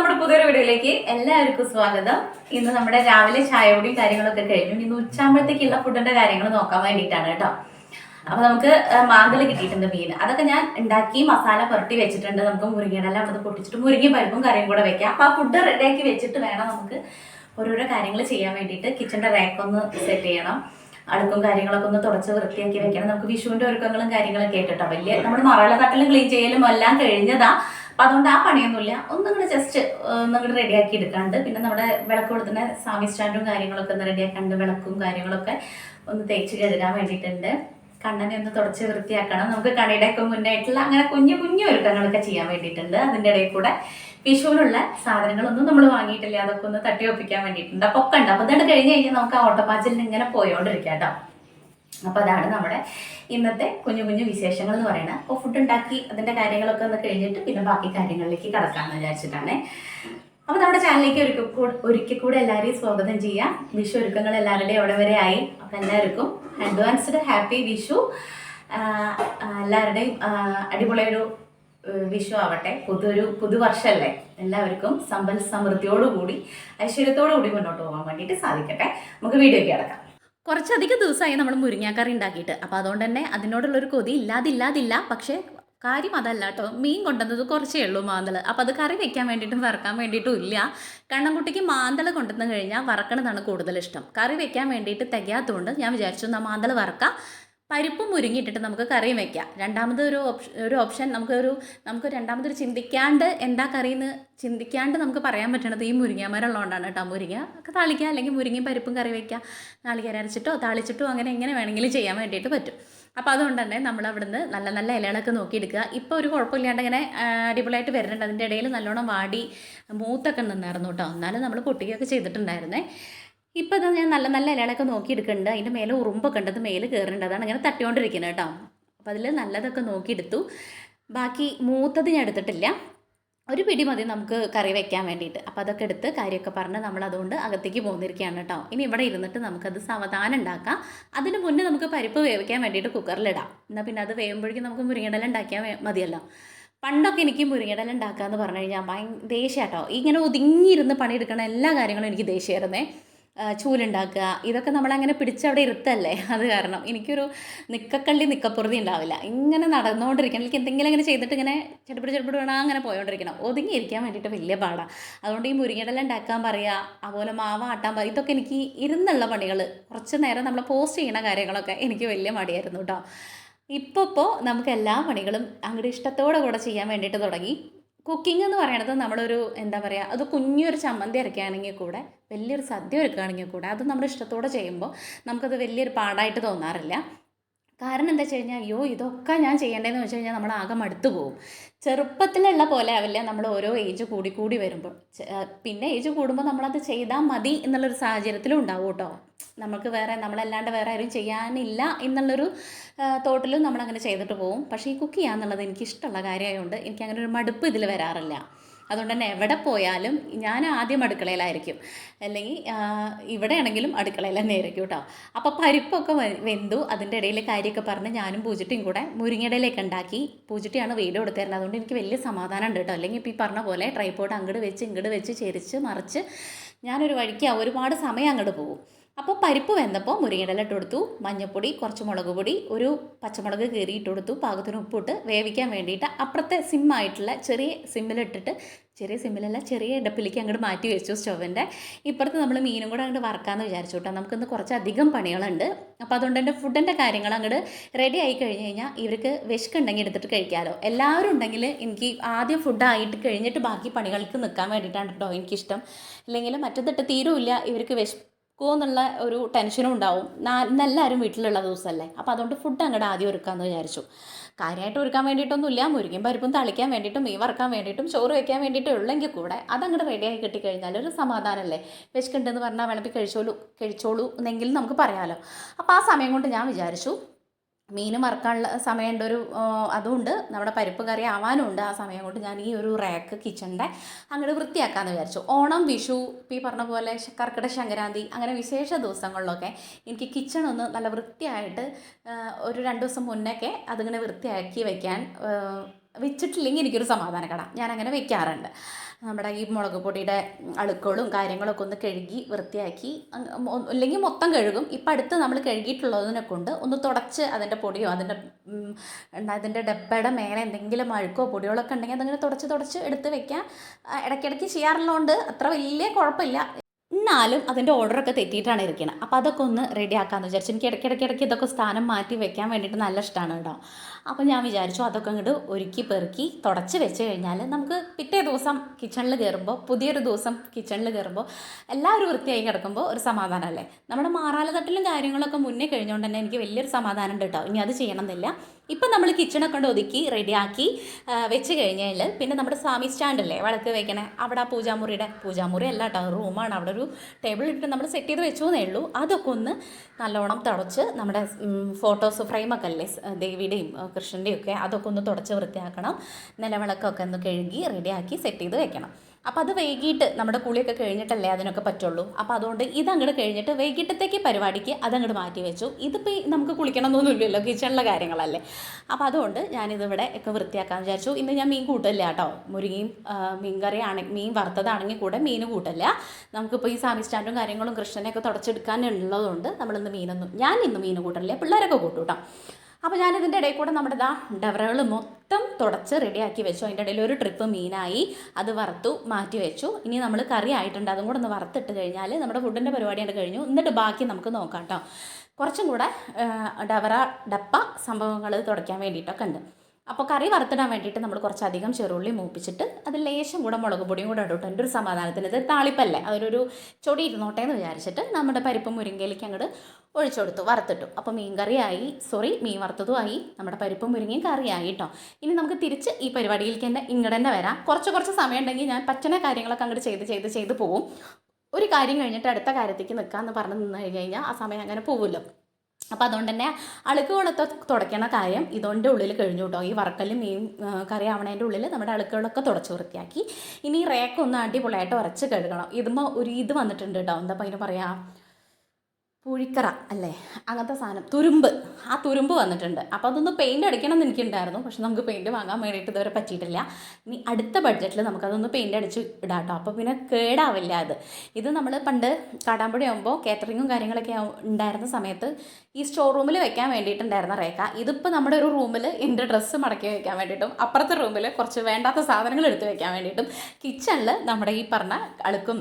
നമ്മുടെ പുതിയൊരു വീഡിയോയിലേക്ക് എല്ലാവർക്കും സ്വാഗതം. ഇന്ന് നമ്മുടെ രാവിലെ ചായയോടെയും കാര്യങ്ങളൊക്കെ കഴിഞ്ഞു. ഇന്ന് ഉച്ചാകുമ്പോഴത്തേക്കുള്ള ഫുഡിന്റെ കാര്യങ്ങൾ നോക്കാൻ വേണ്ടിയിട്ടാണ് കേട്ടോ. അപ്പൊ നമുക്ക് മാന്തൽ കിട്ടിയിട്ടുണ്ട് മീൻ. അതൊക്കെ ഞാൻ ഉണ്ടാക്കി മസാല പുരട്ടി വെച്ചിട്ടുണ്ട്. നമുക്ക് മുരിങ്ങയുടെ അവിടെ പൊട്ടിച്ചിട്ട് മുരിങ്ങ പരിപ്പും കറിയും കൂടെ വെക്കാം. അപ്പൊ ആ ഫുഡ് റെഡിയാക്കി വെച്ചിട്ട് വേണം നമുക്ക് ഓരോരോ കാര്യങ്ങൾ ചെയ്യാൻ വേണ്ടിയിട്ട്. കിച്ചന്റെ റാക്കൊന്ന് സെറ്റ് ചെയ്യണം. അടുക്കും കാര്യങ്ങളൊക്കെ ഒന്ന് തുടച്ച് വൃത്തിയാക്കി വെക്കണം. നമുക്ക് വിഷുവിന്റെ ഒരുക്കങ്ങളും കാര്യങ്ങളൊക്കെ കേട്ടോ വലിയ നമ്മുടെ മറല തട്ടലും ക്ലീൻ ചെയ്യലും എല്ലാം കഴിഞ്ഞതാ. അപ്പൊ അതുകൊണ്ട് ആ പണിയൊന്നുമില്ല. ഒന്നും ജസ്റ്റ് ഒന്നും റെഡിയാക്കി എടുക്കാണ്ട് പിന്നെ നമ്മുടെ വിളക്ക് കൊടുക്കുന്ന സാമി സ്റ്റാൻഡും കാര്യങ്ങളൊക്കെ ഒന്ന് റെഡിയാക്കാണ്ട് വിളക്കും കാര്യങ്ങളൊക്കെ ഒന്ന് തേച്ച് കഴുകാൻ വേണ്ടിയിട്ടുണ്ട്. കണ്ണനെ ഒന്ന് തുടച്ച് വൃത്തിയാക്കണം. നമുക്ക് കണിയുടെയൊക്കെ മുന്നായിട്ടുള്ള അങ്ങനെ കുഞ്ഞു കുഞ്ഞു ഒരുക്കങ്ങളൊക്കെ ചെയ്യാൻ വേണ്ടിയിട്ടുണ്ട്. അതിന്റെ ഇടയിൽ കൂടെ വിഷുവിനുള്ള സാധനങ്ങളൊന്നും നമ്മൾ വാങ്ങിയിട്ടില്ല. അതൊക്കെ ഒന്ന് തട്ടി ഒപ്പിക്കാൻ വേണ്ടിയിട്ടുണ്ട്. അപ്പൊ ഒക്കെ ഉണ്ട് അപ്പൊ ഇതുകൊണ്ട് കഴിഞ്ഞ് കഴിഞ്ഞാൽ നമുക്ക് ആ ഓട്ടപ്പാച്ചിലിന് ഇങ്ങനെ പോയോണ്ടിരിക്കാം കേട്ടോ. അപ്പൊ അതാണ് നമ്മുടെ ഇന്നത്തെ കുഞ്ഞു കുഞ്ഞു വിശേഷങ്ങൾ എന്ന് പറയുന്നത്. അപ്പോൾ ഫുഡ് ഉണ്ടാക്കി അതിന്റെ കാര്യങ്ങളൊക്കെ ഒന്ന് കഴിഞ്ഞിട്ട് പിന്നെ ബാക്കി കാര്യങ്ങളിലേക്ക് കടക്കാമെന്ന് വിചാരിച്ചിട്ടാണ്. അപ്പോൾ നമ്മുടെ ചാനലിലേക്ക് ഒരിക്കൽ കൂടെ ഒരിക്കൽ കൂടെ എല്ലാവരെയും സ്വാഗതം ചെയ്യാം. വിഷു ഒരുക്കങ്ങൾ എല്ലാവരുടെയും അവിടെ വരെ ആയി. അപ്പൊ എല്ലാവർക്കും അഡ്വാൻസ്ഡ് ഹാപ്പി വിഷു. എല്ലാവരുടെയും അടിപൊളി അടിപൊളിയൊരു വിഷു ആവട്ടെ. പുതൊരു പുതുവർഷമല്ലേ എല്ലാവർക്കും സമ്പൽ സമൃദ്ധിയോടുകൂടി ഐശ്വര്യത്തോടു കൂടി മുന്നോട്ട് പോകാൻ വേണ്ടിയിട്ട് സാധിക്കട്ടെ. നമുക്ക് വീഡിയോയ്ക്ക് കിടക്കാം. കുറച്ചധികം ദിവസമായി നമ്മൾ മുരിങ്ങാക്കറി ഉണ്ടാക്കിയിട്ട്. അപ്പോൾ അതുകൊണ്ട് തന്നെ അതിനോടുള്ളൊരു കൊതി ഇല്ലാതില്ലാതില്ല. പക്ഷേ കാര്യം അതല്ല കേട്ടോ. മീൻ കൊണ്ടുവന്നത് കുറച്ചേ ഉള്ളൂ മാന്തൾ അപ്പോൾ അത് കറി വെക്കാൻ വേണ്ടിയിട്ടും വറക്കാൻ വേണ്ടിയിട്ടും ഇല്ല. കണ്ണൻകുട്ടിക്ക് മാന്തൾ കൊണ്ടുവന്ന് കഴിഞ്ഞാൽ വറക്കണതാണ് കൂടുതൽ ഇഷ്ടം. കറി വെക്കാൻ വേണ്ടിയിട്ട് തികയാത്തതുകൊണ്ട് ഞാൻ വിചാരിച്ചു എന്നാൽ മാന്തൾ വറക്കാം. പരിപ്പും മുരുങ്ങിയിട്ടിട്ട് നമുക്ക് കറിയും വെക്കാം. രണ്ടാമത് ഒരു ഓപ്ഷൻ ഒരു ഓപ്ഷൻ നമുക്കൊരു നമുക്ക് രണ്ടാമതൊരു ചിന്തിക്കാണ്ട് എന്താ കറിയെന്ന് ചിന്തിക്കാണ്ട് നമുക്ക് പറയാൻ പറ്റണത് ഈ മുരിങ്ങാമരം ഉള്ളതുകൊണ്ടാണ് കേട്ടോ. മുരിങ്ങ ഒക്കെ താളിക്കുക അല്ലെങ്കിൽ മുരിങ്ങയും പരിപ്പും കറി വയ്ക്കുക നാളികേര അരച്ചിട്ടോ താളിച്ചിട്ടോ അങ്ങനെ എങ്ങനെ വേണമെങ്കിലും ചെയ്യാൻ വേണ്ടിയിട്ട് പറ്റും. അപ്പോൾ അതുകൊണ്ട് തന്നെ നമ്മൾ അവിടുന്ന് നല്ല നല്ല ഇലകളൊക്കെ നോക്കിയെടുക്കുക. ഇപ്പോൾ ഒരു കുഴപ്പമില്ലാണ്ട് ഇങ്ങനെ അടിപൊളിയായിട്ട് വരുന്നുണ്ട്. അതിന്റെ ഇടയിൽ നല്ലോണം വാടി മൂത്തൊക്കെ നിന്നായിരുന്നു കേട്ടോ. എന്നാലും നമ്മൾ പൊട്ടിക്കുകയൊക്കെ ചെയ്തിട്ടുണ്ടായിരുന്നേ. ഇപ്പോൾ ഇത് ഞാൻ നല്ല നല്ല ഇലകളൊക്കെ നോക്കിയെടുക്കുന്നുണ്ട്. അതിന്റെ മേലെ ഉറുമ്പൊക്കെ ഉണ്ട്. അത് മേലെ കയറുന്നുണ്ട്. അതാണ് ഇങ്ങനെ തട്ടിക്കൊണ്ടിരിക്കുന്നത് കേട്ടോ. അപ്പോൾ അതിൽ നല്ലതൊക്കെ നോക്കിയെടുത്തു. ബാക്കി മൂത്തത് ഞാൻ എടുത്തിട്ടില്ല. ഒരു പിടി മതി നമുക്ക് കറി വെക്കാൻ വേണ്ടിയിട്ട്. അപ്പോൾ അതൊക്കെ എടുത്ത് കാര്യമൊക്കെ പറഞ്ഞ് നമ്മൾ അതുകൊണ്ട് അകത്തേക്ക് പോന്നിരിക്കുകയാണ് കേട്ടോ. ഇനി ഇവിടെ ഇരുന്നിട്ട് നമുക്കത് സാവധാനം ഉണ്ടാക്കാം. അതിന് മുന്നേ നമുക്ക് പരിപ്പ് വേവിക്കാൻ വേണ്ടിയിട്ട് കുക്കറിലിടാം എന്നാൽ പിന്നെ അത് വേവുമ്പോഴേക്കും നമുക്ക് മുരിങ്ങടല ഉണ്ടാക്കിയാൽ മതിയല്ലോ. പണ്ടൊക്കെ എനിക്ക് മുരിങ്ങടല ഉണ്ടാക്കുക എന്ന് പറഞ്ഞു കഴിഞ്ഞാൽ ഭയങ്കര ദേഷ്യം കേട്ടോ. ഇങ്ങനെ ഒതുങ്ങിയിരുന്ന് പണിയെടുക്കണ എല്ലാ കാര്യങ്ങളും എനിക്ക് ദേഷ്യമായിരുന്നേ ചൂലുണ്ടാക്കുക. ഇതൊക്കെ നമ്മളങ്ങനെ പിടിച്ചവിടെ ഇരുത്തല്ലേ? അത് കാരണം. എനിക്കൊരു നിക്കക്കള്ളി നിക്കപ്പുറതി ഉണ്ടാവില്ല. ഇങ്ങനെ നടന്നുകൊണ്ടിരിക്കണം എനിക്ക് എന്തെങ്കിലും അങ്ങനെ ചെയ്തിട്ട് ഇങ്ങനെ ചെടുപ്പിടി ചെടുപ്പിടി വേണം അങ്ങനെ പോയോണ്ടിരിക്കണം. ഒതുങ്ങിയിരിക്കാൻ വേണ്ടിയിട്ട് വലിയ പാടാണ് അതുകൊണ്ട് ഈ മുരിങ്ങടല ഉണ്ടാക്കാൻ പറയുക അതുപോലെ മാവ് ആട്ടാൻ പറയുക ഇതൊക്കെ എനിക്ക് ഇരുന്നുള്ള പണികൾ കുറച്ച് നേരം നമ്മൾ പോസ്റ്റ് ചെയ്യുന്ന കാര്യങ്ങളൊക്കെ എനിക്ക് വലിയ മടിയായിരുന്നു കേട്ടോ ഇപ്പോൾ ഇപ്പോൾ നമുക്ക് എല്ലാ പണികളും അങ്ങോട്ട് ഇഷ്ടത്തോടെ കൂടെ ചെയ്യാൻ വേണ്ടിയിട്ട് തുടങ്ങി. കുക്കിംഗ് എന്ന് പറയണത് നമ്മളൊരു എന്താ പറയുക അത് കുഞ്ഞൊരു ചമ്മന്തി അരയ്ക്കുകയാണെങ്കിൽ കൂടെ വലിയൊരു സദ്യ ഒരുക്കുകയാണെങ്കിൽ കൂടെ അത് നമ്മുടെ ഇഷ്ടത്തോടെ ചെയ്യുമ്പോൾ നമുക്കത് വലിയൊരു പാടായിട്ട് തോന്നാറില്ല. കാരണം എന്താ വെച്ച് കഴിഞ്ഞാൽ അയ്യോ ഇതൊക്കെ ഞാൻ ചെയ്യേണ്ടതെന്ന് വെച്ച് കഴിഞ്ഞാൽ നമ്മൾ ആകെ മടുത്തു പോകും. ചെറുപ്പത്തിലുള്ള പോലെ ആവില്ല നമ്മൾ ഓരോ ഏജ് കൂടി കൂടി വരുമ്പോൾ. പിന്നെ ഏജ് കൂടുമ്പോൾ നമ്മളത് ചെയ്താൽ മതി എന്നുള്ളൊരു സാഹചര്യത്തിലും ഉണ്ടാവും കേട്ടോ. നമുക്ക് വേറെ നമ്മളല്ലാണ്ട് വേറെ ആരും ചെയ്യാനില്ല എന്നുള്ളൊരു തോട്ടിലും നമ്മളങ്ങനെ ചെയ്തിട്ട് പോകും. പക്ഷേ ഈ കുക്ക് ചെയ്യാന്നുള്ളത് എനിക്ക് ഇഷ്ടമുള്ള കാര്യമായതുകൊണ്ട് എനിക്ക് അങ്ങനെ ഒരു മടുപ്പ് ഇതിൽ വരാറില്ല. അതുകൊണ്ട് തന്നെ എവിടെ പോയാലും ഞാൻ ആദ്യം അടുക്കളയിലായിരിക്കും. അല്ലെങ്കിൽ ഇവിടെയാണെങ്കിലും അടുക്കളയിൽ തന്നെ ആയിരിക്കും കേട്ടോ. അപ്പോൾ പരിപ്പൊക്കെ വെന്തു. അതിന്റെ ഇടയിൽ കാര്യമൊക്കെ പറഞ്ഞ് ഞാനും പൂജിട്ടിയും കൂടെ മുരിങ്ങയിടയിലേക്ക് ഉണ്ടാക്കി. പൂജിട്ടിയാണ് വീഡിയോ കൊടുത്തിരുന്നത്. അതുകൊണ്ട് എനിക്ക് വലിയ സമാധാനം ഉണ്ട് കേട്ടോ. അല്ലെങ്കിൽ ഇപ്പോൾ ഈ പറഞ്ഞ പോലെ ട്രൈപ്പോട്ട് അങ്ങോട്ട് വെച്ച് ഇങ്ങോട്ട് വെച്ച് ചെരിച്ച് മറിച്ച് ഞാനൊരു വഴിക്ക് ഒരുപാട് സമയം അങ്ങോട്ട് പോകും. അപ്പോൾ പരിപ്പ് വെന്തപ്പോൾ മുരിങ്ങയില ഇട്ട് കൊടുത്തു. മഞ്ഞൾപ്പൊടി കുറച്ച് മുളക് പൊടി ഒരു പച്ചമുളക് കീറി കൊടുത്തു. പാകത്തിന് ഉപ്പിട്ട് വേവിക്കാൻ വേണ്ടിയിട്ട് അപ്പുറത്തെ സിമ്മായിട്ടുള്ള ചെറിയ സിമ്മിലിട്ടിട്ട് ചെറിയ സിമ്മിലല്ല ചെറിയ ഇടപ്പിലേക്ക് അങ്ങോട്ട് മാറ്റി വെച്ചു സ്റ്റൗവിന്റെ. ഇപ്പുറത്ത് നമ്മൾ മീനും കൂടെ അങ്ങോട്ട് വറക്കാമെന്ന് വിചാരിച്ചു കേട്ടോ. നമുക്കിന്ന് കുറച്ചധികം പണികളുണ്ട്. അപ്പോൾ അതുകൊണ്ട് എന്റെ ഫുഡിന്റെ കാര്യങ്ങൾ അങ്ങോട്ട് റെഡി ആയി കഴിഞ്ഞ് കഴിഞ്ഞാൽ ഇവർക്ക് വിശക്കുണ്ടെങ്കിൽ എടുത്തിട്ട് കഴിക്കാമല്ലോ എല്ലാവരും ഉണ്ടെങ്കിൽ എനിക്ക് ആദ്യം ഫുഡായിട്ട് കഴിഞ്ഞിട്ട് ബാക്കി പണികൾക്ക് നിൽക്കാൻ വേണ്ടിയിട്ടാണ് കേട്ടോ എനിക്കിഷ്ടം. ഇല്ലെങ്കിൽ മറ്റൊന്നിട്ട് തീരുമില്ല. ഇവർക്ക് വിശ എന്നുള്ള ഒരു ടെൻഷനും ഉണ്ടാവും. ഇന്നെല്ലാവരും വീട്ടിലുള്ള ദിവസമല്ലേ? അപ്പോൾ അതുകൊണ്ട് ഫുഡ് അങ്ങോട്ട് ആദ്യം ഒരുക്കാമെന്ന് വിചാരിച്ചു. കാര്യമായിട്ട് ഒരുക്കാൻ വേണ്ടിയിട്ടൊന്നുമില്ല. മുരിങ്ങയും പരിപ്പും തളിക്കാൻ വേണ്ടിയിട്ടും മീൻ വറക്കാൻ വേണ്ടിയിട്ടും ചോറ് വയ്ക്കാൻ വേണ്ടിയിട്ടും ഉള്ളെങ്കിൽ കൂടെ അതങ്ങോട്ട് റെഡിയായി കിട്ടിക്കഴിഞ്ഞാൽ ഒരു സമാധാനമല്ലേ വിശക്കുണ്ടെന്ന് പറഞ്ഞാൽ വിളമ്പി കഴിച്ചോളൂ കഴിച്ചോളൂ എന്നെങ്കിലും നമുക്ക് പറയാമല്ലോ അപ്പോൾ ആ സമയം കൊണ്ട് ഞാൻ വിചാരിച്ചു മീൻ മറക്കാനുള്ള സമയമുണ്ട് ഒരു അതുകൊണ്ട് നമ്മുടെ പരിപ്പ് കറി ആവാനും ഉണ്ട് ആ സമയം കൊണ്ട് ഞാൻ ഈ ഒരു റാക്ക് കിച്ചണിന്റെ അങ്ങോട്ട് വൃത്തിയാക്കാമെന്ന് വിചാരിച്ചു. ഓണം വിഷു ഈ പറഞ്ഞ പോലെ കർക്കിട സംക്രാന്തി അങ്ങനെ വിശേഷ ദിവസങ്ങളിലൊക്കെ എനിക്ക് കിച്ചൺ ഒന്ന് നല്ല വൃത്തിയായിട്ട് ഒരു രണ്ട് ദിവസം മുന്നൊക്കെ അതിങ്ങനെ വൃത്തിയാക്കി വയ്ക്കാൻ വെച്ചിട്ടില്ലെങ്കിൽ എനിക്കൊരു സമാധാനക്കട. ഞാനങ്ങനെ വെക്കാറുണ്ട്. നമ്മുടെ ഈ മുളക് പൊടിയുടെ അളുക്കളും കാര്യങ്ങളൊക്കെ ഒന്ന് കഴുകി വൃത്തിയാക്കി. അല്ലെങ്കിൽ മൊത്തം കഴുകും. ഇപ്പം അടുത്ത് നമ്മൾ കഴുകിയിട്ടുള്ളതിനെ കൊണ്ട് ഒന്ന് തുടച്ച് അതിന്റെ പൊടിയോ അതിന്റെ അതിന്റെ ഡബ്ബയുടെ മേലെ എന്തെങ്കിലും അഴുക്കോ പൊടികളൊക്കെ ഉണ്ടെങ്കിൽ അതങ്ങനെ തുടച്ച് തുടച്ച് എടുത്ത് വെക്കാം. ഇടയ്ക്കിടയ്ക്ക് ചെയ്യാറുള്ളതുകൊണ്ട് അത്ര വലിയ കുഴപ്പമില്ല. എന്നാലും അതിന്റെ ഓർഡറൊക്കെ തെറ്റിയിട്ടാണ് ഇരിക്കുന്നത് അപ്പോൾ അതൊക്കെ ഒന്ന് റെഡി ആക്കാമെന്ന് വിചാരിച്ചു എനിക്ക് ഇടയ്ക്കിടയ്ക്ക് ഇടയ്ക്ക് ഇതൊക്കെ സ്ഥാനം മാറ്റി വെക്കാൻ വേണ്ടിയിട്ട് നല്ല ഇഷ്ടമാണ് കേട്ടോ. അപ്പോൾ ഞാൻ വിചാരിച്ചു അതൊക്കെ അങ്ങോട്ട് ഒരുക്കി പെറുക്കി തുടച്ച് വെച്ച് കഴിഞ്ഞാൽ നമുക്ക് പിറ്റേ ദിവസം കിച്ചണിൽ കയറുമ്പോൾ പുതിയൊരു ദിവസം കിച്ചണിൽ കയറുമ്പോൾ എല്ലാവരും വൃത്തിയായി കിടക്കുമ്പോൾ ഒരു സമാധാനമല്ലേ നമ്മുടെ മാറാലത്തട്ടിലും കാര്യങ്ങളൊക്കെ മുന്നേ കഴിഞ്ഞുകൊണ്ട് തന്നെ എനിക്ക് വലിയൊരു സമാധാനം ഉണ്ട് കേട്ടോ ഇനി അത് ചെയ്യണമെന്നില്ല ഇപ്പം നമ്മൾ കിച്ചണൊക്കെ കൊണ്ട് ഒതുക്കി റെഡിയാക്കി വെച്ച് കഴിഞ്ഞാൽ പിന്നെ നമ്മുടെ സ്വാമി സ്റ്റാൻഡല്ലേ വിളക്ക് വെക്കണേ. അവിടെ ആ പൂജാമുറിയുടെ പൂജാമുറി അല്ല കേട്ടോ റൂമാണ് അവിടെ ഒരു ടേബിൾ ഇട്ട് നമ്മൾ സെറ്റ് ചെയ്ത് വെച്ചു എന്നേ ഉള്ളൂ. അതൊക്കെ ഒന്ന് നല്ലോണം തുടച്ച് നമ്മുടെ ഫോട്ടോസ് ഫ്രെയിമൊക്കെ അല്ലേ ദേവിയുടെയും കൃഷ്ണന്റെയും ഒക്കെ അതൊക്കെ ഒന്ന് തുടച്ച് വൃത്തിയാക്കണം. നിലവിളക്കൊക്കെ ഒന്ന് കഴുകി റെഡിയാക്കി സെറ്റ് ചെയ്ത് വെക്കണം. അപ്പോൾ അത് വൈകിട്ട് നമ്മുടെ കുളിയൊക്കെ കഴിഞ്ഞിട്ടല്ലേ അതിനൊക്കെ പറ്റുള്ളൂ. അപ്പോൾ അതുകൊണ്ട് ഇതങ്ങോട്ട് കഴിഞ്ഞിട്ട് വൈകിട്ടത്തേക്ക് പരിപാടിക്ക് അതങ്ങോട്ട് മാറ്റി വെച്ചു. ഇതിപ്പോൾ നമുക്ക് കുളിക്കണമെന്നൊന്നുമില്ലല്ലോ കിച്ചണിലെ കാര്യങ്ങളല്ലേ. അപ്പോൾ അതുകൊണ്ട് ഞാനിതിവിടെ ഒക്കെ വൃത്തിയാക്കാൻ വിചാരിച്ചു. ഇന്ന് ഞാൻ മീൻ കൂട്ടില്ല കേട്ടോ. മുരുകയും മീൻ കറിയാണെങ്കിൽ മീൻ വറുത്തതാണെങ്കിൽ കൂടെ മീൻ കൂട്ടില്ല നമുക്കിപ്പോൾ ഈ സാമി സ്റ്റാൻഡും കാര്യങ്ങളും കൃഷ്ണനെയൊക്കെ തുടച്ചെടുക്കാനുള്ളതുകൊണ്ട് നമ്മളിന്ന് മീനൊന്നും ഞാൻ ഇന്ന് മീൻ കൂട്ടലില്ല പിള്ളേരൊക്കെ കൂട്ടും കേട്ടോ അപ്പോൾ ഞാനിതിന്റെ ഇടയിൽ കൂടെ നമ്മുടെ ഇതാ ഡവറകൾ മൊത്തം തുടച്ച് റെഡിയാക്കി വെച്ചു. അതിന്റെ ഇടയിൽ ഒരു ട്രിപ്പ് മീനായി. അത് വറുത്തു മാറ്റി വെച്ചു. ഇനി നമ്മൾ കറി ആയിട്ടുണ്ട്. അതും കൂടെ ഒന്ന് വറുത്തിട്ട് കഴിഞ്ഞാൽ നമ്മുടെ ഫുഡിന്റെ പരിപാടിയാണ് കഴിഞ്ഞു. എന്നിട്ട് ബാക്കി നമുക്ക് നോക്കാം കേട്ടോ. കുറച്ചും കൂടെ ഡവറ ഡപ്പ സംഭവങ്ങൾ തുടയ്ക്കാൻ വേണ്ടിയിട്ടൊക്കെ ഉണ്ട്. അപ്പോൾ കറി വറുത്തിടാൻ വേണ്ടിയിട്ട് നമ്മൾ കുറച്ചധികം ചെറുള്ളി മൂപ്പിച്ചിട്ട് അത് ലേശം കൂടെ മുളക് പൊടിയും കൂടെ ഇട്ടു എന്റെ ഒരു സമാധാനത്തിന് ഇത് താളിപ്പല്ലേ? അതൊരു ചൊടി ഇരുന്നോട്ടെ എന്ന് വിചാരിച്ചിട്ട് നമ്മുടെ പരിപ്പ് മുരിങ്ങയിലേക്ക് അങ്ങോട്ട് ഒഴിച്ചു കൊടുത്തു വറുത്തിട്ടു. അപ്പോൾ മീൻ കറിയായി സോറി മീൻ വറുത്തതും ആയി. നമ്മുടെ പരിപ്പ് മുരിങ്ങയും കറിയായി കേട്ടോ. ഇനി നമുക്ക് തിരിച്ച് ഈ പരിപാടിയിലേക്ക് തന്നെ ഇങ്ങോട്ട് തന്നെ വരാം. കുറച്ച് കുറച്ച് സമയം ഉണ്ടെങ്കിൽ ഞാൻ പറ്റുന്ന കാര്യങ്ങളൊക്കെ അങ്ങോട്ട് ചെയ്ത് ചെയ്ത് ചെയ്ത് പോവും. ഒരു കാര്യം കഴിഞ്ഞിട്ട് അടുത്ത കാര്യത്തേക്ക് നിൽക്കാമെന്ന് പറഞ്ഞ് നിന്ന് കഴിഞ്ഞ് കഴിഞ്ഞാൽ ആ സമയം അങ്ങനെ പോവുമല്ലോ അപ്പോൾ അതുകൊണ്ട് തന്നെ അളുക്ക് വെള്ളത്തെ തുടയ്ക്കണ കാര്യം ഇതുകൊണ്ട് ഉള്ളിൽ കഴിഞ്ഞു കേട്ടോ. ഈ വറക്കലും മീൻ കറി ആവണേന്റെ ഉള്ളിൽ നമ്മുടെ അളുക്കുകളൊക്കെ തുടച്ച് വൃത്തിയാക്കി. ഇനി ഈ റേക്ക് ഒന്ന് അടിപൊളിയായിട്ട് ഉറച്ച് കഴുകണം. ഇതുമ്പോൾ ഒരു ഇത് വന്നിട്ടുണ്ട് കേട്ടോ. എന്താ അപ്പം അതിന് പറയാ? പുഴിക്കറ അല്ലേ? അങ്ങനത്തെ സാധനം. തുരുമ്പ്. ആ തുരുമ്പ് വന്നിട്ടുണ്ട്. അപ്പോൾ അതൊന്ന് പെയിന്റ് അടിക്കണം എന്ന് എനിക്കുണ്ടായിരുന്നു. പക്ഷെ നമുക്ക് പെയിന്റ് വാങ്ങാൻ വേണ്ടിയിട്ട് ഇതുവരെ പറ്റിയിട്ടില്ല. ഇനി അടുത്ത ബഡ്ജറ്റിൽ നമുക്കതൊന്ന് പെയിന്റ് അടിച്ച് ഇടാം കേട്ടോ അപ്പോൾ പിന്നെ കേടാവില്ല അത്. ഇത് നമ്മൾ പണ്ട് കാടാമ്പുഴ ആകുമ്പോൾ കാറ്ററിങ്ങും കാര്യങ്ങളൊക്കെ ഉണ്ടായിരുന്ന സമയത്ത് ഈ സ്റ്റോർ റൂമിൽ വെക്കാൻ വേണ്ടിയിട്ടുണ്ടായിരുന്ന റേക്ക ഇതിപ്പോൾ നമ്മുടെ ഒരു റൂമിൽ എന്റെ ഡ്രസ്സ് മടക്കി വെക്കാൻ വേണ്ടിയിട്ടും അപ്പുറത്തെ റൂമിൽ കുറച്ച് വേണ്ടാത്ത സാധനങ്ങൾ എടുത്ത് വെക്കാൻ വേണ്ടിയിട്ടും കിച്ചണിൽ നമ്മുടെ ഈ പറഞ്ഞ അളുക്കും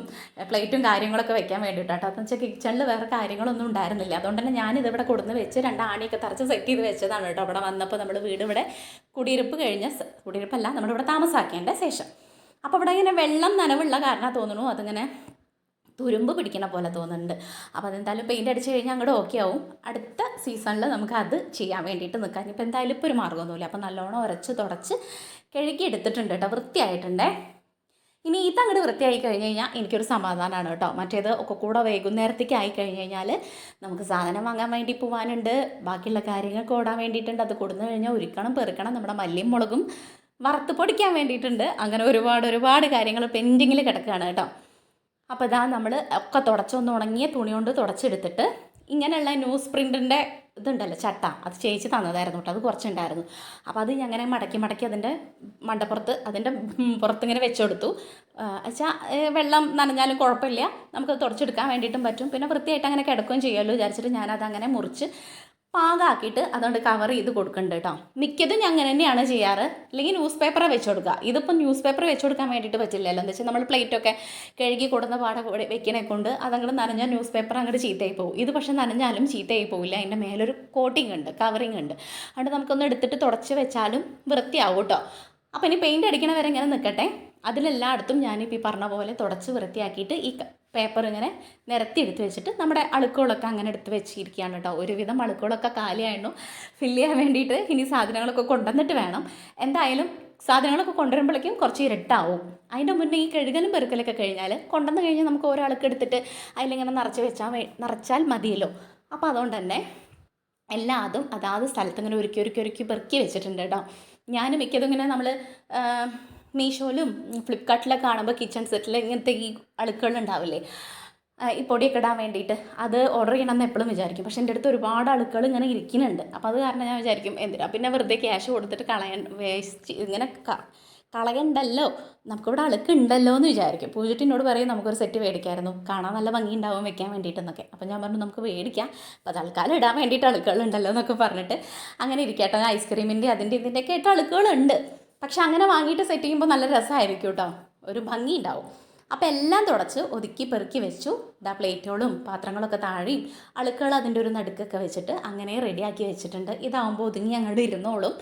പ്ലേറ്റും കാര്യങ്ങളൊക്കെ വെക്കാൻ വേണ്ടിയിട്ടാട്ടോ. എന്ന് വെച്ചാൽ കിച്ചണിൽ വേറെ കാര്യങ്ങളൊന്നും ഉണ്ടായിരുന്നില്ല. അതുകൊണ്ട് തന്നെ ഞാനിത് ഇവിടെ കൊടുന്ന് വെച്ച് രണ്ട് ആണിയൊക്കെ തറച്ച് സെറ്റ് ചെയ്ത് വെച്ചതാണ് കേട്ടോ അവിടെ വന്നപ്പോൾ നമ്മൾ വീട് ഇവിടെ കുടിയിരുപ്പ് കഴിഞ്ഞ കുടിയിരിപ്പല്ല നമ്മളിവിടെ താമസാക്കേണ്ട ശേഷം. അപ്പോൾ ഇവിടെ ഇങ്ങനെ വെള്ളം നനവുള്ള കാരണം തോന്നുന്നു. അതിങ്ങനെ തുരുമ്പ് പിടിക്കണ പോലെ തോന്നുന്നുണ്ട്. അപ്പോൾ അതെന്തായാലും പെയിന്റ് അടിച്ച് കഴിഞ്ഞാൽ അങ്ങോട്ട് ഓക്കെ ആവും. അടുത്ത സീസണിൽ നമുക്ക് അത് ചെയ്യാൻ വേണ്ടിയിട്ട് നിൽക്കാം ഇനിയിപ്പോൾ എന്തായാലും ഇപ്പോൾ ഒരു മാർഗമൊന്നുമില്ല. അപ്പോൾ നല്ലോണം ഉരച്ച് തുടച്ച് കഴുകി എടുത്തിട്ടുണ്ട് കേട്ടോ. വൃത്തിയായിട്ടുണ്ടേ. ഇനി ഇതങ്ങോട്ട് വൃത്തിയായി കഴിഞ്ഞ് കഴിഞ്ഞാൽ എനിക്കൊരു സമാധാനമാണ് കേട്ടോ. മറ്റേത് ഒക്കെ കൂടെ വൈകുന്നേരത്തേക്ക് ആയി കഴിഞ്ഞ് കഴിഞ്ഞാൽ നമുക്ക് സാധനം വാങ്ങാൻ വേണ്ടി പോകാനുണ്ട് ബാക്കിയുള്ള കാര്യങ്ങൾക്ക് ഓടാൻ വേണ്ടിയിട്ടുണ്ട്. അത് കൊടുന്നു കഴിഞ്ഞാൽ ഒരുക്കണം പെറുക്കണം. നമ്മുടെ മല്ലിയും മുളകും വറുത്ത് പൊടിക്കാൻ വേണ്ടിയിട്ടുണ്ട്. അങ്ങനെ ഒരുപാട് ഒരുപാട് കാര്യങ്ങൾ പെൻഡിങ്ങിൽ കിടക്കുകയാണ് കേട്ടോ. അപ്പോൾ ഇതാ നമ്മൾ ഒക്കെ തുടച്ചൊന്ന് ഉണങ്ങിയ തുണി കൊണ്ട് തുടച്ചെടുത്തിട്ട് ഇങ്ങനെയുള്ള ന്യൂസ് പ്രിന്റിന്റെ ഇതുണ്ടല്ലോ ചട്ട. അത് ചേച്ചി തന്നതായിരുന്നു കേട്ടോ. അത് കുറച്ചുണ്ടായിരുന്നു. അപ്പോൾ അത് അങ്ങനെ മടക്കി മടക്കി അതിന്റെ മണ്ടപ്പുറത്ത് അതിന്റെ പുറത്തിങ്ങനെ വെച്ചുകൊടുത്തു വെച്ചാൽ വെള്ളം നനഞ്ഞാലും കുഴപ്പമില്ല. നമുക്കത് തുടച്ചെടുക്കാൻ വേണ്ടിയിട്ടും പറ്റും. പിന്നെ വൃത്തിയായിട്ട് അങ്ങനെ കിടക്കുകയും ചെയ്യുമല്ലോ വിചാരിച്ചിട്ട് ഞാനത് അങ്ങനെ മുറിച്ച് പാകാക്കിയിട്ട് അതുകൊണ്ട് കവർ ചെയ്ത് കൊടുക്കുന്നുണ്ട് കേട്ടോ മിക്കതും ഞാൻ അങ്ങനെ തന്നെയാണ് ചെയ്യാറ്. അല്ലെങ്കിൽ ന്യൂസ് പേപ്പറെ വെച്ച് കൊടുക്കുക ഇതിപ്പോൾ ന്യൂസ് പേപ്പർ വെച്ച് കൊടുക്കാൻ വേണ്ടിയിട്ട് പറ്റില്ലല്ലോ. എന്താ വെച്ചാൽ നമ്മൾ പ്ലേറ്റൊക്കെ കഴുകി കൊടുന്ന പാടെ വെക്കണേ കൊണ്ട് അതങ്ങോട്ട് നനഞ്ഞാൽ ന്യൂസ് പേപ്പർ അങ്ങോട്ട് ചീത്തയായി പോകും ഇത് പക്ഷേ നനഞ്ഞാലും ചീത്തയായി പോവില്ല. അതിന്റെ മേലൊരു കോട്ടിംഗ് ഉണ്ട് കവറിങ് ഉണ്ട്. അതുകൊണ്ട് നമുക്കൊന്ന് എടുത്തിട്ട് തുടച്ച് വെച്ചാലും വൃത്തിയാവും കേട്ടോ അപ്പോൾ ഇനി പെയിന്റ് അടിക്കണ വരെ ഇങ്ങനെ നിൽക്കട്ടെ അതിലെല്ലായിടത്തും ഞാനിപ്പോൾ ഈ പറഞ്ഞ പോലെ തുടച്ച് വൃത്തിയാക്കിയിട്ട് ഈ പേപ്പർ ഇങ്ങനെ നിരത്തി എടുത്ത് വെച്ചിട്ട് നമ്മുടെ അളുക്കുകളൊക്കെ അങ്ങനെ എടുത്ത് വെച്ചിരിക്കുകയാണ് കേട്ടോ. ഒരുവിധം അളുക്കുകളൊക്കെ കാലിയായിരുന്നു. ഫില്ല് ചെയ്യാൻ വേണ്ടിയിട്ട് ഇനി സാധനങ്ങളൊക്കെ കൊണ്ടുവന്നിട്ട് വേണം. എന്തായാലും സാധനങ്ങളൊക്കെ കൊണ്ടുവരുമ്പോഴേക്കും കുറച്ച് ഇരട്ടാവും. അതിന്റെ മുന്നേ ഈ കഴുകലും പെറുക്കലൊക്കെ കഴിഞ്ഞാൽ കൊണ്ടുവന്ന് കഴിഞ്ഞാൽ നമുക്ക് ഓരോ ഒരാൾക്ക് എടുത്തിട്ട് അതിലിങ്ങനെ നിറച്ച് വെച്ചാൽ നിറച്ചാൽ മതിയല്ലോ. അപ്പോൾ അതുകൊണ്ട് തന്നെ എല്ലാതും അതാത് സ്ഥലത്ത് ഇങ്ങനെ ഒരുക്കി ഒരുക്കി ഒരുക്കി പെറുക്കി വെച്ചിട്ടുണ്ട് കേട്ടോ. ഞാൻ മിക്കതും ഇങ്ങനെ നമ്മൾ മീഷോയിലും ഫ്ലിപ്കാർട്ടിലൊക്കെ കാണുമ്പോൾ കിച്ചൺ സെറ്റിൽ ഇങ്ങനത്തെ ഈ അളുക്കുകൾ ഉണ്ടാവില്ലേ ഈ പൊടിയൊക്കെ ഇടാൻ വേണ്ടിയിട്ട് അത് ഓർഡർ ചെയ്യണം എന്ന് എപ്പോഴും വിചാരിക്കും. പക്ഷേ എന്റെ അടുത്ത് ഒരുപാട് അളുക്കൾ ഇങ്ങനെ ഇരിക്കുന്നുണ്ട്. അപ്പോൾ അത് കാരണം ഞാൻ വിചാരിക്കും എന്തിനാ? പിന്നെ വെറുതെ ക്യാഷ് കൊടുത്തിട്ട് കളയ വേസ്റ്റ് ഇങ്ങനെ കളയണ്ടല്ലോ? നമുക്കിവിടെ അളുക്കുണ്ടല്ലോ എന്ന് വിചാരിക്കും. പൂജട്ടിനോട് പറയും നമുക്കൊരു സെറ്റ് മേടിക്കായിരുന്നു. കാണാൻ നല്ല ഭംഗി ഉണ്ടാവും വെക്കാൻ വേണ്ടിയിട്ടെന്നൊക്കെ. അപ്പോൾ ഞാൻ പറഞ്ഞു നമുക്ക് മേടിക്കാം. അപ്പോൾ തൽക്കാലം ഇടാൻ വേണ്ടിയിട്ട് അളുക്കുകളുണ്ടല്ലോ എന്നൊക്കെ പറഞ്ഞിട്ട് അങ്ങനെ ഇരിക്കട്ടെ. ഐസ്ക്രീമിന്റെ അതിന്റെ ഇതിന്റെയൊക്കെ ആയിട്ട് അളുക്കുകളുണ്ട് പക്ഷെ അങ്ങനെ വാങ്ങിയിട്ട് സെറ്റ് ചെയ്യുമ്പോൾ നല്ല രസമായിരിക്കും കേട്ടോ ഒരു ഭംഗി ഉണ്ടാവും അപ്പോൾ എല്ലാം തുടച്ച് ഒതുക്കി പെറുക്കി വെച്ചു. ഇതാ പ്ലേറ്റുകളും പാത്രങ്ങളൊക്കെ താഴെയും അളുക്കുകൾ അതിന്റെ ഒരു നടുക്കൊക്കെ വെച്ചിട്ട് അങ്ങനെ റെഡിയാക്കി വെച്ചിട്ടുണ്ട്. ഇതാവുമ്പോൾ ഒതുങ്ങി അങ്ങോട്ട് ഇരുന്നോളും.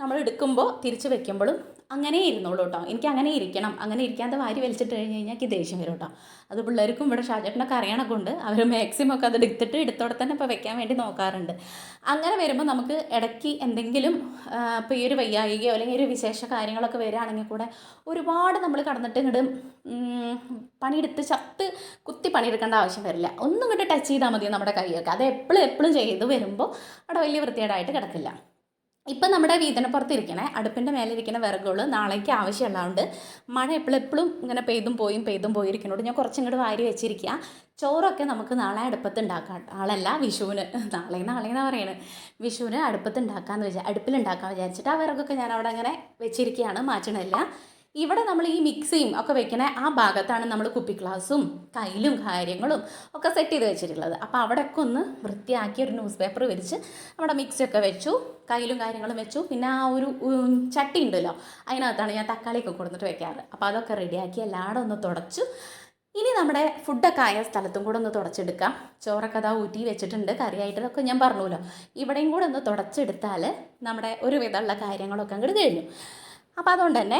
നമ്മൾ എടുക്കുമ്പോൾ തിരിച്ച് വെക്കുമ്പോഴും അങ്ങനെ ഇരുന്നോളൂ കേട്ടോ എനിക്ക് അങ്ങനെ ഇരിക്കണം. അങ്ങനെ ഇരിക്കാതെ വാരി വലിച്ചിട്ട് കഴിഞ്ഞ് കഴിഞ്ഞാൽ എനിക്ക് ദേഷ്യം വരും കേട്ടോ അത് പിള്ളേർക്കും ഇവിടെ ഷാജേട്ടനൊക്കെ അറിയണ കൊണ്ട് അവർ മാക്സിമം ഒക്കെ അത് എടുത്തിട്ട് എടുത്തോടെ തന്നെ ഇപ്പോൾ വെക്കാൻ വേണ്ടി നോക്കാറുണ്ട്. അങ്ങനെ വരുമ്പോൾ നമുക്ക് ഇടയ്ക്ക് എന്തെങ്കിലും ഇപ്പോൾ ഈ ഒരു വയ്യായികയോ അല്ലെങ്കിൽ ഒരു വിശേഷ കാര്യങ്ങളൊക്കെ വരികയാണെങ്കിൽ കൂടെ ഒരുപാട് നമ്മൾ കടന്നിട്ട് ഇങ്ങോട്ട് പണിയെടുത്ത് ചത്ത് കുത്തി പണിയെടുക്കേണ്ട ആവശ്യം വരില്ല. ഒന്നും ഇങ്ങോട്ട് ടച്ച് ചെയ്താൽ മതി നമ്മുടെ കൈയൊക്കെ. അത് എപ്പോഴും എപ്പോഴും ചെയ്ത് വരുമ്പോൾ അവിടെ വലിയ വൃത്തികേടായിട്ട് കിടക്കില്ല. ഇപ്പം നമ്മുടെ വീതനപ്പുറത്തിരിക്കണേ അടുപ്പിന്റെ മേലെ ഇരിക്കുന്ന വിറകുകൾ നാളേക്ക് ആവശ്യമുള്ളതുകൊണ്ട് മഴ എപ്പോഴും എപ്പോഴും ഇങ്ങനെ പെയ്തും പോയും പെയ്തും പോയിരിക്കുന്നതുകൊണ്ട് ഞാൻ കുറച്ചും കൂടെ വാരി വെച്ചിരിക്കുക ചോറൊക്കെ നമുക്ക് നാളെ അടുപ്പത്ത് ഉണ്ടാക്കാം ആളല്ല വിഷുവിന്. നാളെ നാളെ എന്നാ പറയുന്നത് വിഷുവിന് അടുപ്പത്ത് ഉണ്ടാക്കാമെന്ന് വിചാരിച്ചു അടുപ്പിലുണ്ടാക്കാൻ വിചാരിച്ചിട്ട് ആ വിറകൊക്കെ ഞാൻ അവിടെ അങ്ങനെ വെച്ചിരിക്കുകയാണ് മാറ്റണില്ല. ഇവിടെ നമ്മൾ ഈ മിക്സിയും ഒക്കെ വെക്കണ ആ ഭാഗത്താണ് നമ്മൾ കുപ്പി ഗ്ലാസും കയ്യിലും കാര്യങ്ങളും ഒക്കെ സെറ്റ് ചെയ്ത് വെച്ചിട്ടുള്ളത്. അപ്പോൾ അവിടെയൊക്കെ ഒന്ന് വൃത്തിയാക്കി ഒരു ന്യൂസ് പേപ്പർ വിരിച്ച് നമ്മുടെ മിക്സിയൊക്കെ വെച്ചു കയ്യിലും കാര്യങ്ങളും വെച്ചു. പിന്നെ ആ ഒരു ചട്ടി ഉണ്ടല്ലോ അതിനകത്താണ് ഞാൻ തക്കാളിയൊക്കെ കൊടുത്തിട്ട് വെക്കാറ്. അപ്പോൾ അതൊക്കെ റെഡിയാക്കി എല്ലായിടും ഒന്ന് തുടച്ചു. ഇനി നമ്മുടെ ഫുഡൊക്കെ ആയ സ്ഥലത്തും കൂടെ ഒന്ന് തുടച്ചെടുക്കാം. ചോറൊക്കെ അതാ ഊറ്റി വെച്ചിട്ടുണ്ട് കറിയായിട്ടൊക്കെ ഞാൻ പറഞ്ഞല്ലോ ഇവിടെയും കൂടെ ഒന്ന് തുടച്ചെടുത്താൽ നമ്മുടെ ഒരുവിധമുള്ള കാര്യങ്ങളൊക്കെ അങ്ങോട്ട് കഴിഞ്ഞു. അപ്പോൾ അതുകൊണ്ട് തന്നെ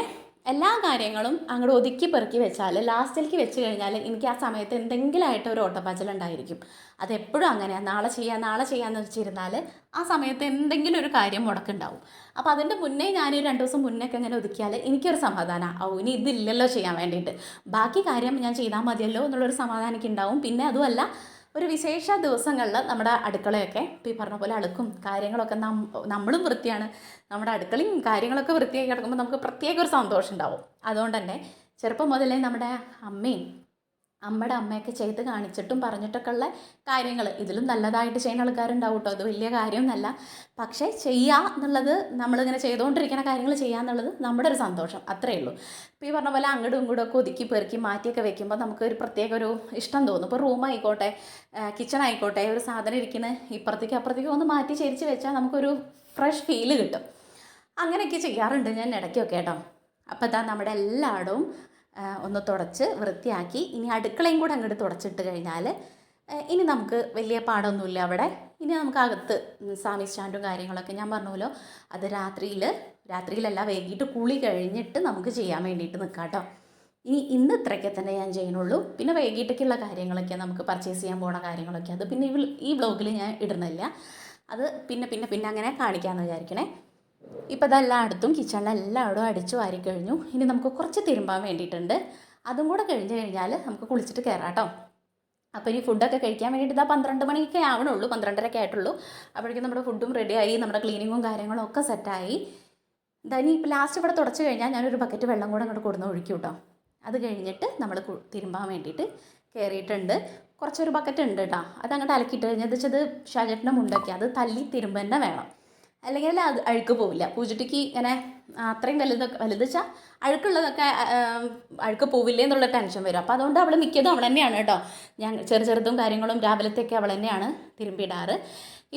എല്ലാ കാര്യങ്ങളും അങ്ങോട്ട് ഒതുക്കി പെറുക്കി വെച്ചാൽ ലാസ്റ്റിലേക്ക് വെച്ച് കഴിഞ്ഞാൽ എനിക്ക് ആ സമയത്ത് എന്തെങ്കിലും ആയിട്ട് ഒരു ഓട്ടപ്പാച്ചിലുണ്ടായിരിക്കും അതെപ്പോഴും അങ്ങനെയാണ് നാളെ ചെയ്യാം നാളെ ചെയ്യാമെന്ന് വെച്ചിരുന്നാൽ ആ സമയത്ത് എന്തെങ്കിലും ഒരു കാര്യം മുടക്കുണ്ടാവും. അപ്പോൾ അതിന്റെ മുന്നേ ഞാൻ ഒരു രണ്ട് ദിവസം മുന്നേ ഒക്കെ ഇങ്ങനെ ഒതുക്കിയാൽ എനിക്കൊരു സമാധാനമാണ് ഓ ഇനി ഇതില്ലല്ലോ ചെയ്യാൻ വേണ്ടിയിട്ട്. ബാക്കി കാര്യം ഞാൻ ചെയ്താൽ മതിയല്ലോ എന്നുള്ളൊരു സമാധാനം എനിക്ക് ഉണ്ടാവും പിന്നെ അതുമല്ല ഒരു വിശേഷ ദിവസങ്ങളിൽ നമ്മുടെ അടുക്കളയൊക്കെ ഇപ്പോൾ ഈ പറഞ്ഞ പോലെ അടുക്കും കാര്യങ്ങളൊക്കെ നമ്മളും വൃത്തിയാണ്. നമ്മുടെ അടുക്കളയും കാര്യങ്ങളൊക്കെ വൃത്തിയായി കിടക്കുമ്പോൾ നമുക്ക് പ്രത്യേക ഒരു സന്തോഷം ഉണ്ടാവും. അതുകൊണ്ട് തന്നെ ചെറുപ്പം മുതലേ നമ്മുടെ അമ്മയും അമ്മയുടെ അമ്മയൊക്കെ ചെയ്ത് കാണിച്ചിട്ടും പറഞ്ഞിട്ടൊക്കെ ഉള്ള കാര്യങ്ങൾ ഇതിലും നല്ലതായിട്ട് ചെയ്യുന്ന ആൾക്കാരുണ്ടാവും കേട്ടോ അത് വലിയ കാര്യമൊന്നുമല്ല. പക്ഷേ ചെയ്യുക എന്നുള്ളത് നമ്മളിങ്ങനെ ചെയ്തുകൊണ്ടിരിക്കുന്ന കാര്യങ്ങൾ ചെയ്യുക എന്നുള്ളത് നമ്മുടെ ഒരു സന്തോഷം. അത്രയേ ഉള്ളൂ. ഇപ്പോൾ ഈ പറഞ്ഞ പോലെ അങ്ങോട്ടും ഇങ്ങോട്ടും ഒക്കെ ഒതുക്കി പെറുക്കി മാറ്റിയൊക്കെ വെക്കുമ്പോൾ നമുക്ക് ഒരു പ്രത്യേക ഒരു ഇഷ്ടം തോന്നും. ഇപ്പോൾ റൂം ആയിക്കോട്ടെ കിച്ചൺ ആയിക്കോട്ടെ ഒരു സാധനം ഇരിക്കുന്ന ഇപ്പുറത്തേക്ക് അപ്പുറത്തേക്ക് ഒന്ന് മാറ്റി ചരിച്ച് വെച്ചാൽ നമുക്കൊരു ഫ്രഷ് ഫീൽ കിട്ടും. അങ്ങനെയൊക്കെ ചെയ്യാറുണ്ട് ഞാൻ ഇടയ്ക്കൊക്കെ കേട്ടോ. അപ്പോൾ ഇതാ നമ്മുടെ എല്ലായിടവും ഒന്ന് തുടച്ച് വൃത്തിയാക്കി. ഇനി അടുക്കളയും കൂടെ അങ്ങോട്ട് തുടച്ചിട്ട് കഴിഞ്ഞാൽ ഇനി നമുക്ക് വലിയ പാടൊന്നുമില്ല അവിടെ. ഇനി നമുക്ക് അകത്ത് സാമി സ്റ്റാൻഡും കാര്യങ്ങളൊക്കെ ഞാൻ പറഞ്ഞല്ലോ. അത് രാത്രിയിൽ രാത്രിയിലല്ല വൈകിട്ട് കുളി കഴിഞ്ഞിട്ട് നമുക്ക് ചെയ്യാൻ വേണ്ടിയിട്ട് നിൽക്കാം കേട്ടോ ഇനി ഇന്ന് ഇത്രയൊക്കെ തന്നെ ഞാൻ ചെയ്യണുള്ളൂ. പിന്നെ വൈകിട്ടേക്കുള്ള കാര്യങ്ങളൊക്കെ നമുക്ക് പർച്ചേസ് ചെയ്യാൻ പോണ കാര്യങ്ങളൊക്കെ. അത് പിന്നെ ഈ ബ്ലോഗിൽ ഞാൻ ഇടുന്നില്ല. അത് പിന്നെ പിന്നെ പിന്നെ അങ്ങനെ കാണിക്കാമെന്ന് വിചാരിക്കണേ. ഇപ്പോൾ അതെല്ലായിടത്തും കിച്ചണിൽ എല്ലായിടും അടിച്ചു വാരി കഴിഞ്ഞു. ഇനി നമുക്ക് കുറച്ച് തിരുമ്പാൻ വേണ്ടിയിട്ടുണ്ട്. അതും കൂടെ കഴിഞ്ഞ് കഴിഞ്ഞാൽ നമുക്ക് കുളിച്ചിട്ട് കയറാം കേട്ടോ. അപ്പോൾ ഇനി ഫുഡൊക്കെ കഴിക്കാൻ വേണ്ടിയിട്ട് ഇതാ പന്ത്രണ്ട് മണിയൊക്കെ ആവണുള്ളൂ. പന്ത്രണ്ടരക്കെ ആയിട്ടുള്ളൂ. അപ്പോഴേക്കും നമ്മുടെ ഫുഡും റെഡിയായി നമ്മുടെ ക്ലീനിങ്ങും കാര്യങ്ങളും ഒക്കെ സെറ്റായി ഇതാ ഇനി ഇപ്പോൾ ലാസ്റ്റ് ഇവിടെ തുടച്ച് കഴിഞ്ഞാൽ ഞാനൊരു ബക്കറ്റ് വെള്ളം കൂടെ അങ്ങോട്ട് കൊടുന്ന് ഒഴിക്കും കേട്ടോ. അത് കഴിഞ്ഞിട്ട് നമ്മൾ തിരുമ്പാൻ വേണ്ടിയിട്ട് കയറിയിട്ടുണ്ട് കുറച്ചൊരു ബക്കറ്റ് ഉണ്ട് കേട്ടോ. അത് അങ്ങോട്ട് അലക്കിയിട്ട് കഴിഞ്ഞാൽ വെച്ചത് ഷാജറ്റിന്റെ മുണ്ടൊക്കെ അത് തല്ലി തിരുമ്പ് തന്നെ വേണം. അല്ലെങ്കിൽ അത് അഴുക്ക് പോവില്ല. പൂജട്ടിക്ക് ഇങ്ങനെ അത്രയും വലുതൊക്കെ വലുത് വെച്ചാൽ അഴുക്കുള്ളതൊക്കെ അഴുക്ക് പോവില്ലേ എന്നുള്ള ടെൻഷൻ വരും. അപ്പോൾ അതുകൊണ്ട് അവൾ മിക്കതും അവൾ തന്നെയാണ് കേട്ടോ. ഞാൻ ചെറു ചെറുതും കാര്യങ്ങളും രാവിലത്തെയൊക്കെ അവൾ തന്നെയാണ് തിരുമ്പിയിടാറ്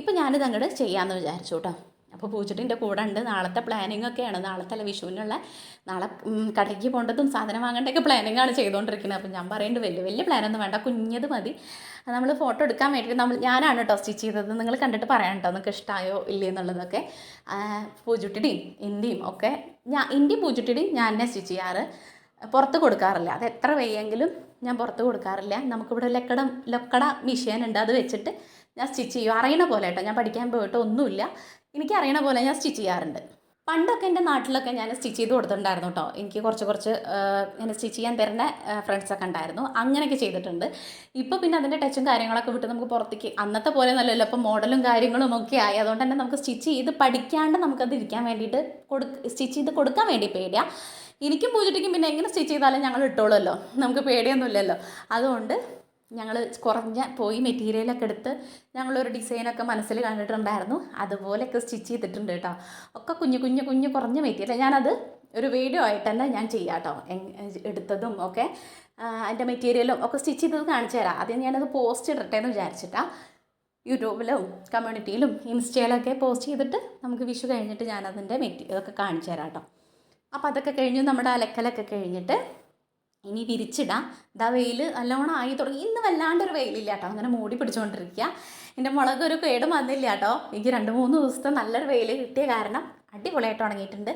ഇപ്പം ഞാനിത് അങ്ങോട്ട് ചെയ്യാമെന്ന് വിചാരിച്ചു കേട്ടോ. അപ്പോൾ പൂച്ചട്ടിന്റെ കൂടെ ഉണ്ട്. നാളത്തെ പ്ലാനിങ് ഒക്കെയാണ്. നാളത്തെ വിഷുവിനുള്ള നാളെ കടയ്ക്ക് പോകേണ്ടതും സാധനം വാങ്ങേണ്ടതൊക്കെ പ്ലാനിങ് ആണ് ചെയ്തുകൊണ്ടിരിക്കുന്നത് അപ്പോൾ ഞാൻ പറയുന്നുണ്ട് വലിയ വലിയ പ്ലാനൊന്നും വേണ്ട. കുഞ്ഞത് മതി. നമ്മൾ ഫോട്ടോ എടുക്കാൻ വേണ്ടിയിട്ട് നമ്മൾ ഞാനാണ് കേട്ടോ സ്റ്റിച്ച് ചെയ്തത്. നിങ്ങൾ കണ്ടിട്ട് പറയാം കേട്ടോ നിങ്ങൾക്ക് ഇഷ്ടമായോ ഇല്ലേ എന്നുള്ളതൊക്കെ. പൂജുട്ടിയുടെയും എന്റെയും ഒക്കെ ഞാൻ എന്റെയും പൂജുട്ടിയുടെയും ഞാൻ തന്നെ സ്റ്റിച്ച് ചെയ്യാറ്. പുറത്ത് കൊടുക്കാറില്ല. അത് എത്ര വയ്യെങ്കിലും ഞാൻ പുറത്ത് കൊടുക്കാറില്ല. നമുക്കിവിടെ ലക്കട ലക്കട മിഷ്യൻ ഉണ്ട്. അത് വെച്ചിട്ട് ഞാൻ സ്റ്റിച്ച് ചെയ്യും. അറിയണ പോലെ കേട്ടോ ഞാൻ പഠിക്കാൻ പോയിട്ട് ഒന്നുമില്ല. എനിക്ക് അറിയണ പോലെ ഞാൻ സ്റ്റിച്ച് ചെയ്യാറുണ്ട്. പണ്ടൊക്കെ എന്റെ നാട്ടിലൊക്കെ ഞാൻ സ്റ്റിച്ച് ചെയ്ത് കൊടുത്തിട്ടുണ്ടായിരുന്നു കേട്ടോ. എനിക്ക് കുറച്ച് കുറച്ച് ഇങ്ങനെ സ്റ്റിച്ച് ചെയ്യാൻ തരുന്ന ഫ്രണ്ട്സൊക്കെ ഉണ്ടായിരുന്നു. അങ്ങനെയൊക്കെ ചെയ്തിട്ടുണ്ട്. ഇപ്പോൾ പിന്നെ അതിന്റെ ടച്ചും കാര്യങ്ങളൊക്കെ വിട്ട് നമുക്ക് പുറത്തേക്ക് അന്നത്തെ പോലെ നല്ലല്ലോ ഇപ്പോൾ മോഡലും കാര്യങ്ങളും ഒക്കെ ആയി. അതുകൊണ്ട് തന്നെ നമുക്ക് സ്റ്റിച്ച് ചെയ്ത് പഠിക്കാണ്ട് നമുക്കത് ഇരിക്കാൻ വേണ്ടിയിട്ട് കൊടുക്ക് സ്റ്റിച്ച് ചെയ്ത് കൊടുക്കാൻ വേണ്ടി പേടിയാ. എനിക്കും പൂജിട്ടിക്കും പിന്നെ എങ്ങനെ സ്റ്റിച്ച് ചെയ്താലും ഞങ്ങൾ ഇട്ടോളുമല്ലോ. നമുക്ക് പേടിയൊന്നുമില്ലല്ലോ. അതുകൊണ്ട് ഞങ്ങൾ കുറഞ്ഞ പോയി മെറ്റീരിയലൊക്കെ എടുത്ത് ഞങ്ങളൊരു ഡിസൈനൊക്കെ മനസ്സിൽ കണ്ടിട്ടുണ്ടായിരുന്നു. അതുപോലെയൊക്കെ സ്റ്റിച്ച് ചെയ്തിട്ടുണ്ട് കേട്ടോ. ഒക്കെ കുഞ്ഞു കുഞ്ഞു കുഞ്ഞു കുറഞ്ഞ മെറ്റീരിയൽ ഞാനത് ഒരു വീഡിയോ ആയിട്ട് തന്നെ ഞാൻ ചെയ്യാം കേട്ടോ എടുത്തതും ഒക്കെ. അതിന്റെ മെറ്റീരിയലും ഒക്കെ സ്റ്റിച്ച് ചെയ്തത് കാണിച്ചു തരാം. ആദ്യം ഞാനത് പോസ്റ്റ് ഇടട്ടെ എന്ന് വിചാരിച്ചിട്ടാണ് യൂട്യൂബിലും കമ്മ്യൂണിറ്റിയിലും ഇൻസ്റ്റയിലൊക്കെ പോസ്റ്റ് ചെയ്തിട്ട് നമുക്ക് വിഷു കഴിഞ്ഞിട്ട് ഞാനതിന്റെ മെറ്റീരിയൽ ഒക്കെ കാണിച്ചു തരാം കേട്ടോ. അപ്പോൾ അതൊക്കെ കഴിഞ്ഞു. നമ്മുടെ അലക്കലൊക്കെ കഴിഞ്ഞിട്ട് ഇനി വിരിച്ചിടാം. ഇതാ വെയിൽ നല്ലോണം ആയി തുടങ്ങി. ഇന്ന് വല്ലാണ്ടൊരു വെയിലില്ല കേട്ടോ അങ്ങനെ മൂടി പിടിച്ചുകൊണ്ടിരിക്കുക എന്റെ മുളക് ഒരു കേടും വന്നില്ല കേട്ടോ എനിക്ക് രണ്ട് മൂന്ന് ദിവസത്തെ നല്ലൊരു വെയിൽ കിട്ടിയ കാരണം അടിപൊളിയായിട്ട് ഉണങ്ങിയിട്ടുണ്ട്.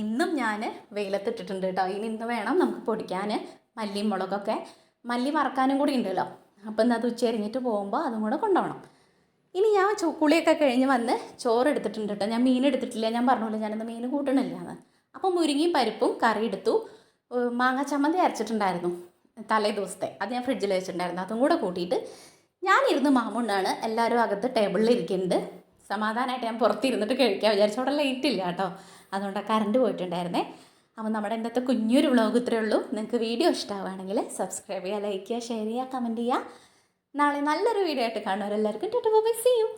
ഇന്നും ഞാൻ വെയിലത്തിട്ടിട്ടുണ്ട് കേട്ടോ ഇനി ഇന്ന് വേണം നമുക്ക് പൊടിക്കാൻ മല്ലിയും മുളകൊക്കെ. മല്ലി മറക്കാനും കൂടി ഉണ്ടല്ലോ. അപ്പം ഇന്ന് അത് ഉച്ചരിഞ്ഞിട്ട് പോകുമ്പോൾ അതും കൂടെ കൊണ്ടുപോകണം. ഇനി ഞാൻ കുളിയൊക്കെ കഴിഞ്ഞ് വന്ന് ചോറ് എടുത്തിട്ടുണ്ട് കേട്ടോ ഞാൻ മീൻ എടുത്തിട്ടില്ല. ഞാൻ പറഞ്ഞോളൂ ഞാനിന്ന് മീൻ കൂട്ടണില്ല എന്ന് അപ്പോൾ മുരിങ്ങയും പരിപ്പും കറി എടുത്തു. മാങ്ങ ചമ്മന്തി അരച്ചിട്ടുണ്ടായിരുന്നു തലേ ദിവസത്തെ. അത് ഞാൻ ഫ്രിഡ്ജിൽ വെച്ചിട്ടുണ്ടായിരുന്നു. അതും കൂടെ കൂട്ടിയിട്ട് ഞാനിരുന്ന് മാമുണ്ണാണ് എല്ലാവരും അകത്ത് ടേബിളിൽ ഇരിക്കുന്നുണ്ട് സമാധാനമായിട്ട് ഞാൻ പുറത്തിരുന്നിട്ട് കഴിക്കാൻ വിചാരിച്ചു. അവിടെ ലൈറ്റ് ഇല്ല കേട്ടോ. അതുകൊണ്ട് കറണ്ട് പോയിട്ടുണ്ടായിരുന്നേ. അപ്പോൾ നമ്മുടെ ഇന്നത്തെ കുഞ്ഞൊരു വ്ളോഗ് ഇത്രയേ ഉള്ളൂ. നിങ്ങൾക്ക് വീഡിയോ ഇഷ്ടമാവുകയാണെങ്കിൽ സബ്സ്ക്രൈബ് ചെയ്യുക ലൈക്ക് ചെയ്യുക ഷെയർ ചെയ്യുക കമന്റ് ചെയ്യുക. നാളെ നല്ലൊരു വീഡിയോ ആയിട്ട് കാണുമല്ലോ എല്ലാവർക്കും ബൈ സീ യു